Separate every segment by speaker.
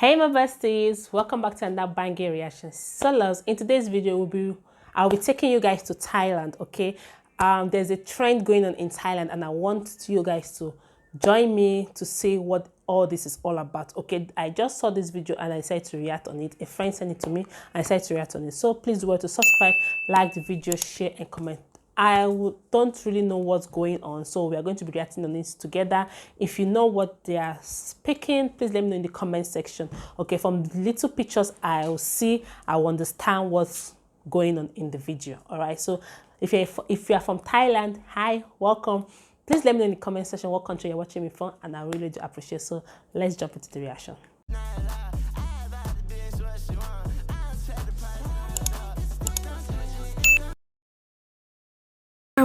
Speaker 1: Hey my besties, welcome back to another banging reaction. So in today's video will be I'll be taking you guys to Thailand, okay? Um, there's a trend going on in Thailand and I want you guys to join me to see what all this is all about okay? I just saw this video and i decided to react on it. A friend sent it to me i decided to react on it. So please do well to subscribe like the video share and comment I don't really know what's going on, so we are going to be reacting on this together. If you know what they are speaking, please let me know in the comment section. Okay, from the little pictures I'll see, I will understand what's going on in the video. All right, so if you're if you are from Thailand, hi, welcome. Please let me know in the comment section what country you're watching me from, and I really do appreciate. So let's jump into the reaction.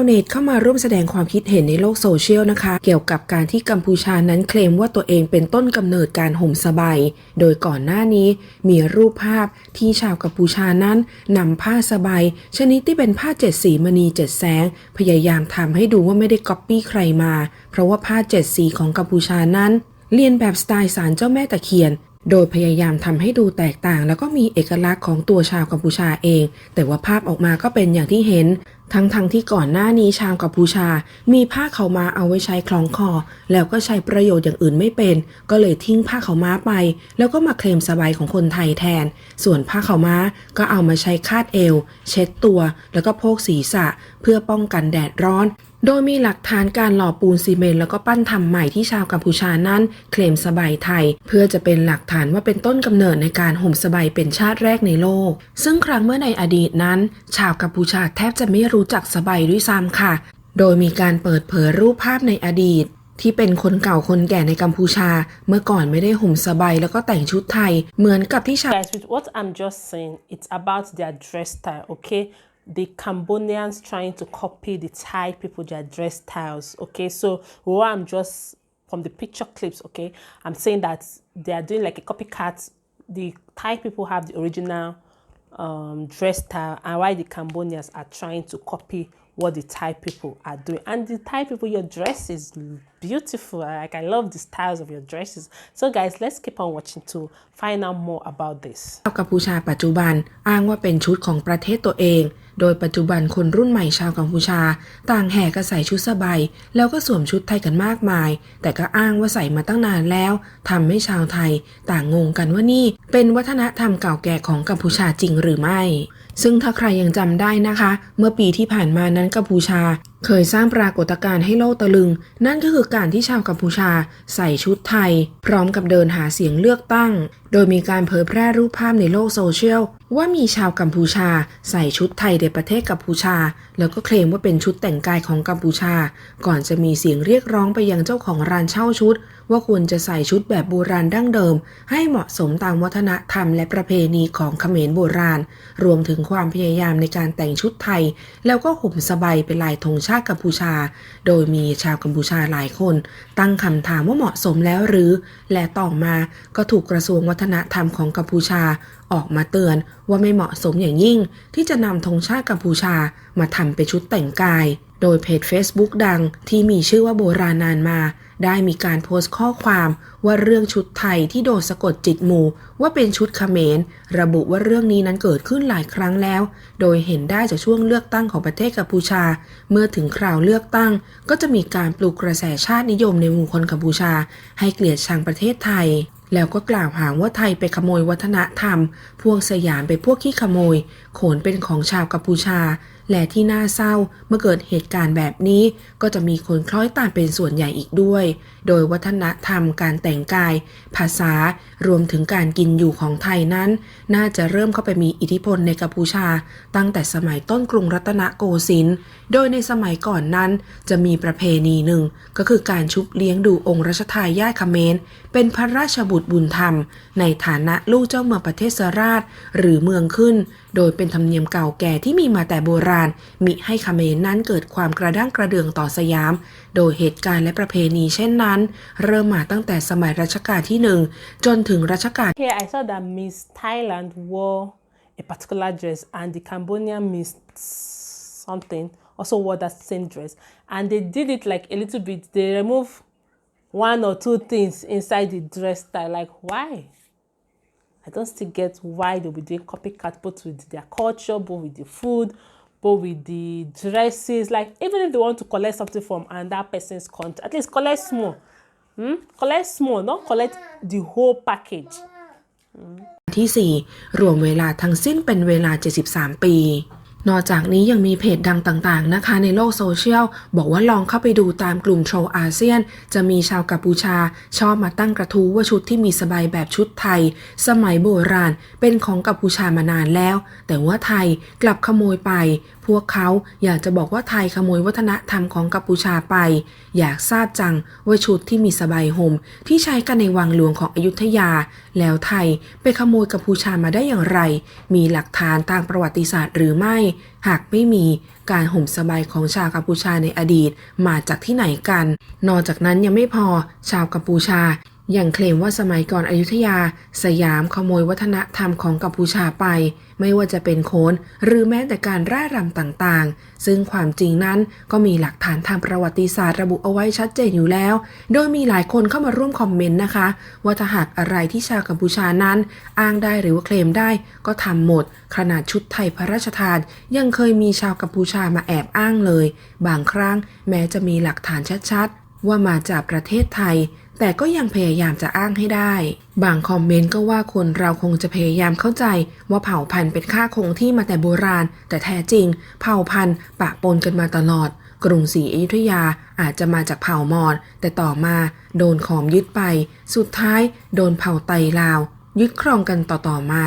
Speaker 2: เน็ตเข้ามาร่วมแสดงความคิดเห็นในโลกโซเชียลนะคะ เกี่ยวกับการที่กัมพูชานั้นเคลมว่าตัวเองเป็นต้นกำเนิดการห่มสบายโดยก่อนหน้านี้มีรูปภาพที่ชาวกัมพูชานั้นนำผ้าสบายชนิดที่เป็นผ้าเจ็ดสีมณีเจ็ดแสง พยายามทำให้ดูว่าไม่ได้ก๊อปปี้ใครมา เพราะว่าผ้าเจ็ดสีของกัมพูชานั้นเลียนแบบสไตล์สารเจ้าแม่ตะเคียน โดยพยายามทำให้ดูแตกต่าง แล้วก็มีเอกลักษณ์ของตัวชาวกัมพูชาเอง แต่ว่าภาพออกมาก็เป็นอย่างที่เห็น ทั้งๆทที่ก่อนหน้านี้ชาวกัมพูชา มีผ้าเขามาเอาไว้ใช้คล้องคอ แล้วก็ใช้ประโยชน์อย่างอื่นไม่เป็น ก็เลยทิ้งผ้าเขามาไป แล้วก็มาเคลมสบายของคนไทยแทน ส่วนผ้าเขาม้าก็เอามาใช้คาดเอว เช็ดตัว แล้วก็โพกศีรษะ เพื่อป้องกันแดดร้อน โดยมีหลักฐานการหล่อปูนซีเมนต์แล้วก็ปั้นทำใหม่ที่ชาวกัมพูชานั้น เคลมสบายไทย เพื่อจะเป็นหลักฐานว่าเป็นต้นกำเนิดในการห่มสบายเป็นชาติแรกในโลก ซึ่งครั้งเมื่อในอดีตนั้น ชาวกัมพูชาแทบจะไม่รู้จักสบายด้วยซ้ำค่ะ โดยมีการเปิดเผยรูปภาพในอดีตที่เป็นคนเก่าคนแก่ในกัมพูชา เมื่อก่อนไม่ได้ห่มสบายแล้วก็แต่งชุดไทย เหมือนกับที่ชาว
Speaker 1: Guys, with what I'm just saying, it's about their dress style, okay? The Cambodians trying to copy the Thai people, their dress styles. Okay, so what I'm just from the picture clips, okay, I'm saying that they are doing like a copycat. The Thai people have the original um, dress style, and why the Cambodians are trying to copy what the Thai people are doing. And the Thai people, your dress is beautiful. Like I love the styles of your dresses. So guys, let's keep on watching to find out more about this.
Speaker 2: ชาวกัมพูชาปัจจุบันอ้างว่าเป็นชุดของประเทศตัวเอง โดยปัจจุบันคนรุ่นใหม่ชาวกัมพูชา ต่างแห่กันใส่ชุดสบายแล้วก็สวมชุดไทยกันมากมาย แต่ก็อ้างว่าใส่มาตั้งนานแล้วทำให้ชาวไทย ต่างงงกันว่านี่เป็นวัฒนธรรมเก่าแก่ของกัมพูชาจริงหรือไม่ ซึ่งถ้าใครยังจำได้นะคะ เมื่อปีที่ผ่านมานั้นกัมพูชา เคยสร้างปรากฏการณ์ให้โลกตะลึง นั่นก็คือการที่ชาวกัมพูชาใส่ชุดไทย พร้อมกับเดินหาเสียงเลือกตั้ง โดยมีการเผยแพร่รูปภาพในโลกโซเชียล ว่ามีชาวกัมพูชา ใส่ชุดไทยในประเทศกัมพูชา แล้วก็เคลมว่าเป็นชุดแต่งกายของกัมพูชา ก่อนจะมีเสียงเรียกร้องไปยังเจ้าของร้านเช่าชุด ว่าควรจะใส่ชุดแบบโบราณดั้งเดิม ให้เหมาะสมตามวัฒนธรรมและประเพณีของเขมรโบราณ รวมถึงความพยายามในการแต่งชุดไทย แล้วก็ห่มสบายเป็นลายธงชาติกัมพูชา โดยมีชาวกัมพูชาหลายคน ตั้งคำถามว่าเหมาะสมแล้วหรือ และต่อมาก็ถูกกระทรวงวัฒนธรรมของกัมพูชาออกมาเตือนว่าไม่เหมาะสมอย่างยิ่ง ที่จะนำธงชาติกัมพูชามาทำเป็นชุดแต่งกาย โดยเพจ Facebook ดังที่มีชื่อว่าโบราณนานมา ได้มีการโพสต์ข้อความว่าเรื่องชุดไทยที่โดนสะกดจิตหมู่ ว่าเป็นชุดเขมร ระบุว่าเรื่องนี้นั้นเกิดขึ้นหลายครั้งแล้ว โดยเห็นได้จากช่วงเลือกตั้งของประเทศกัมพูชา เมื่อถึงคราวเลือกตั้ง ก็จะมีการปลุกกระแสชาตินิยมในหมู่คนกัมพูชา ให้เกลียดชังประเทศไทย แล้วก็กล่าวหาว่าไทยไปขโมยวัฒนธรรม พวกสยามไปพวกขี้ขโมย โขนเป็นของชาวกัมพูชา และที่น่าเศร้าเมื่อเกิดเหตุการณ์แบบนี้ ก็จะมีคนคล้อยตามเป็นส่วนใหญ่อีกด้วย โดยวัฒนธรรมการแต่งกาย ภาษารวมถึงการกินอยู่ของไทยนั้น น่าจะเริ่มเข้าไปมีอิทธิพลในกัมพูชา ตั้งแต่สมัยต้นกรุงรัตนโกสินทร์โดยในสมัยก่อนนั้น จะมีประเพณีหนึ่ง ก็คือการชุบเลี้ยงดูองค์รัชทายาทเขมรเป็นพระราชบุตรบุญธรรม ในฐานะลูกเจ้าเมืองประเทศสราช หรือเมืองขึ้น โดยเป็นธรรมเนียมเก่าแก่ที่มีมาแต่โบราณ มิให้ขเขมรนั้นเกิดความกระด้างกระเดืองต่อสยาม โดยเหตุการณ์และประเพณีเช่นนั้น เริ่มมาตั้งแต่สมัยรัชกาลที่หนึ่งจนถึงรัชกาล
Speaker 1: Here I saw that Miss Thailand wore a particular dress and the Cambodian Miss something also wore that same dress and they did it like a little bit they remove one or two things inside the dress style like why I don't still get why they'll be doing copycat both with their culture, both with the food, both with the dresses. Like even if they want to collect something from another person's country, at least collect small. Hmm? Collect small, not collect the whole package. Hmm?
Speaker 2: ที่ 4 รวมเวลาทั้งสิ้นเป็นเวลา 73 ปี นอกจากนี้ยังมีเพจดังต่างๆนะคะในโลกโซเชียล บอกว่าลองเข้าไปดูตามกลุ่มโทรอาเซียน จะมีชาวกัมพูชา ชอบมาตั้งกระทู้ว่าชุดที่มีสบายแบบชุดไทย สมัยโบราณ เป็นของกัมพูชามานานแล้ว แต่ว่าไทยกลับขโมยไป พวกเขาอยากจะบอกว่าไทยขโมยวัฒนธรรมของกัมพูชาไป อยากทราบจังว่าชุดที่มีสบายห่มที่ใช้กันในวังหลวงของอยุธยา แล้วไทยไปขโมยกัมพูชามาได้อย่างไร มีหลักฐานทางประวัติศาสตร์หรือไม่หากไม่มีการห่มสบายของชาวกัมพูชาในอดีตมาจากที่ไหนกัน นอกจากนั้นยังไม่พอชาวกัมพูชา ยังเคลมว่าสมัยก่อนอยุธยา สยามขโมยวัฒนธรรมของกัมพูชาไป ไม่ว่าจะเป็นโขนหรือแม้แต่การร่ายรำต่างๆ ซึ่งความจริงนั้นก็มีหลักฐานทางประวัติศาสตร์ระบุเอาไว้ชัดเจนอยู่แล้ว โดยมีหลายคนเข้ามาร่วมคอมเมนต์นะคะ ว่าถ้าหากอะไรที่ชาวกัมพูชานั้น อ้างได้หรือว่าเคลมได้ก็ทำหมด ขนาดชุดไทยพระราชทาน ยังเคยมีชาวกัมพูชามาแอบอ้างเลย บางครั้งแม้จะมีหลักฐานชัดๆ ว่ามาจากประเทศไทย แต่ก็ยังพยายามจะอ้างให้ได้ บางคอมเมนต์ก็ว่าคนเราคงจะพยายามเข้าใจ ว่าเผ่าพันธุ์เป็นค่าคงที่มาแต่โบราณ แต่แท้จริง เผ่าพันธุ์ปะปนกันมาตลอด กรุงศรีอยุธยาอาจจะมาจากเผ่ามอญแต่ต่อมาโดนขอมยึดไป สุดท้าย โดนเผ่าไตลาว ยึดครองกันต่อๆมา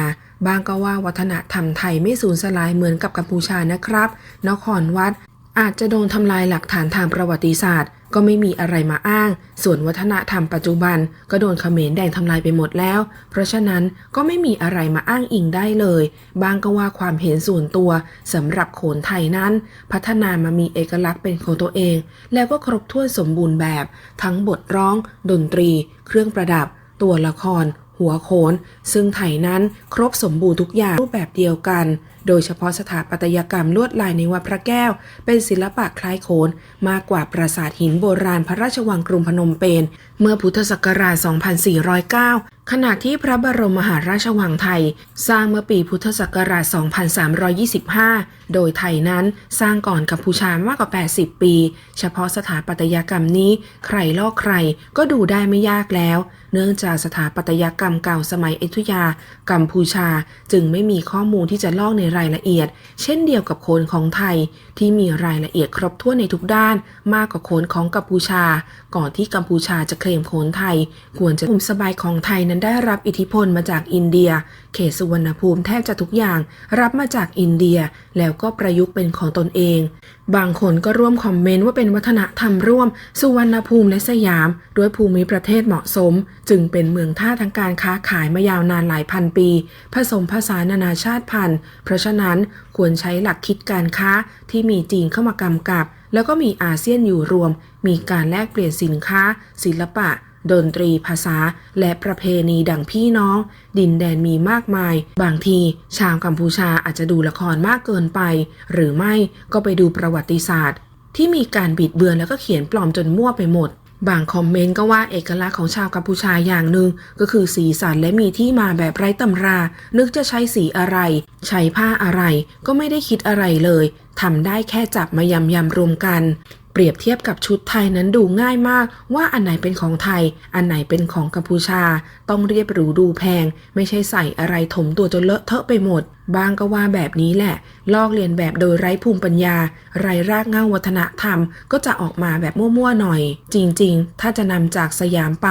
Speaker 2: บางก็ว่าวัฒนธรรมไทยไม่สูญสลายเหมือนกับกัมพูชานะครับ นครวัดอาจจะโดนทำลายหลักฐานทางประวัติศาสตร์ ก็ไม่มีอะไรมาอ้าง ส่วนวัฒนธรรมปัจจุบันก็โดนเขมรแดงทำลายไปหมดแล้ว เพราะฉะนั้นก็ไม่มีอะไรมาอ้างอิงได้เลย บางก็ว่าความเห็นส่วนตัวสำหรับโขนไทยนั้น พัฒนามามีเอกลักษณ์เป็นของตัวเอง แล้วก็ครบถ้วนสมบูรณ์แบบ ทั้งบทร้อง ดนตรี เครื่องประดับ ตัวละคร หัวโขน ซึ่งไทยนั้นครบสมบูรณ์ทุกอย่างรูปแบบเดียวกัน โดยเฉพาะสถาปัตยกรรมลวดลายในวัดพระแก้ว เป็นศิลปะคล้ายโขน มากกว่าปราสาทหินโบราณพระราชวังกรุงพนมเปญเมื่อพุทธศักราช 2409 ขณะที่พระบรมมหาราชวังไทย สร้างเมื่อปีพุทธศักราช 2325 โดยไทยนั้นสร้างก่อนกัมพูชามากกว่า 80 ปี เฉพาะสถาปัตยกรรมนี้ใครลอกใครก็ดูได้ไม่ยากแล้ว เนื่องจากสถาปัตยกรรมเก่าสมัยอยุธยา กัมพูชาจึงไม่มีข้อมูลที่จะลอกในรายละเอียด เช่นเดียวกับโขนของไทย ที่มีรายละเอียดครบถ้วนในทุกด้าน มากกว่าโขนของกัมพูชา ก่อนที่กัมพูชาจะเคลมโขนไทย ควรจะภูมิสบายของไทยนั้นได้รับอิทธิพลมาจากอินเดีย เขตสุวรรณภูมิแทบจะทุกอย่าง รับมาจากอินเดีย แล้วก็ประยุกต์เป็นของตนเอง บางคนก็ร่วมคอมเมนต์ว่าเป็นวัฒนธรรมร่วม สุวรรณภูมิและสยาม ด้วยภูมิประเทศเหมาะสม จึงเป็นเมืองท่าทางการค้าขายมายาวนานหลายพันปี ผสมผสานนานาชาติพันธุ์ เพราะฉะนั้นควรใช้หลักคิดการค้าที่มีจีนเข้ามากำกับ แล้วก็มีอาเซียนอยู่รวม มีการแลกเปลี่ยนสินค้า ศิลปะ ดนตรีภาษา และประเพณีดังพี่น้อง ดินแดนมีมากมาย บางที ชาวกัมพูชาอาจจะดูละครมากเกินไป หรือไม่ก็ไปดูประวัติศาสตร์ ที่มีการบิดเบือนแล้วก็เขียนปลอมจนมั่วไปหมดบางคอมเมนต์ก็ว่าเอกลักษณ์ของชาวกัมพูชาอย่างหนึ่ง ก็คือสีสันและมีที่มาแบบไร้ตำรา นึกจะใช้สีอะไร ใช้ผ้าอะไร ก็ไม่ได้คิดอะไรเลยทำได้แค่จับมายำยำรวมกัน เปรียบเทียบกับชุดไทยนั้นดูง่ายมาก ว่าอันไหนเป็นของไทย อันไหนเป็นของกัมพูชา ต้องเรียบหรูดูแพง ไม่ใช่ใส่อะไรถมตัวจนเลอะเทอะไปหมด บางก็ว่าแบบนี้แหละ ลอกเลียนแบบโดยไร้ภูมิปัญญา ไร้รากเหง้าวัฒนธรรม ก็จะออกมาแบบมั่วๆหน่อย จริงๆ ถ้าจะนำจากสยามไป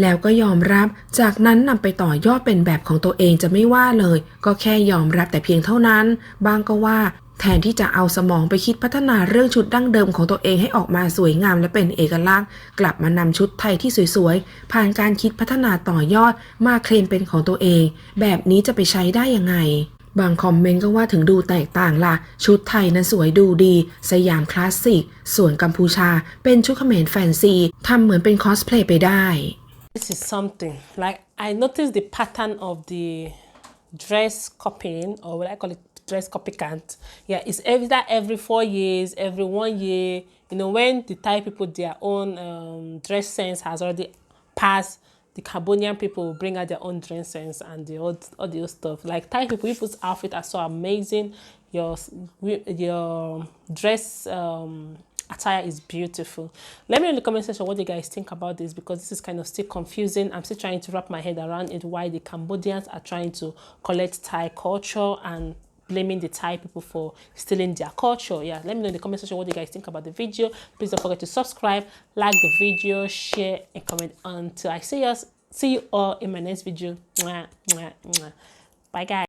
Speaker 2: แล้วก็ยอมรับ จากนั้นนำไปต่อยอดเป็นแบบของตัวเองจะไม่ว่าเลย ก็แค่ยอมรับแต่เพียงเท่านั้น บางก็ว่าแทนที่จะเอาสมองไปคิดพัฒนาเรื่องชุดดั้งเดิมของตัวเองให้ออกมาสวยงามและเป็นเอกลักษณ์ กลับมานำชุดไทยที่สวยๆ ผ่านการคิดพัฒนาต่อยอดมาเคลมเป็นของตัวเอง แบบนี้จะไปใช้ได้ยังไง บางคอมเมนต์ก็ว่าถึงดูแตกต่างละ่ะ ชุดไทยนั้นสวยดูดี สยามคลาสสิก ส่วนกัมพูชาเป็นชุดเขมรแฟนซีทำเหมือนเป็นคอสเพลย์ไปได้
Speaker 1: This is something like I noticed the pattern of the dress copying or what I call it dress copycat. Yeah, it's either every four years, every one year. You know, when the Thai people their own um, dress sense has already passed the Cambodian people bring out their own dresses and the old the old stuff. Like Thai people, people's outfit are so amazing. Your your dress um, attire is beautiful. Let me know in the comment section what you guys think about this because this is kind of still confusing. I'm still trying to wrap my head around it why the Cambodians are trying to collect Thai culture and blaming the Thai people for stealing their culture. Yeah, let me know in the comment section what you guys think about the video. Please don't forget to subscribe, like the video, share, and comment until I see us. See you all in my next video. Bye, guys.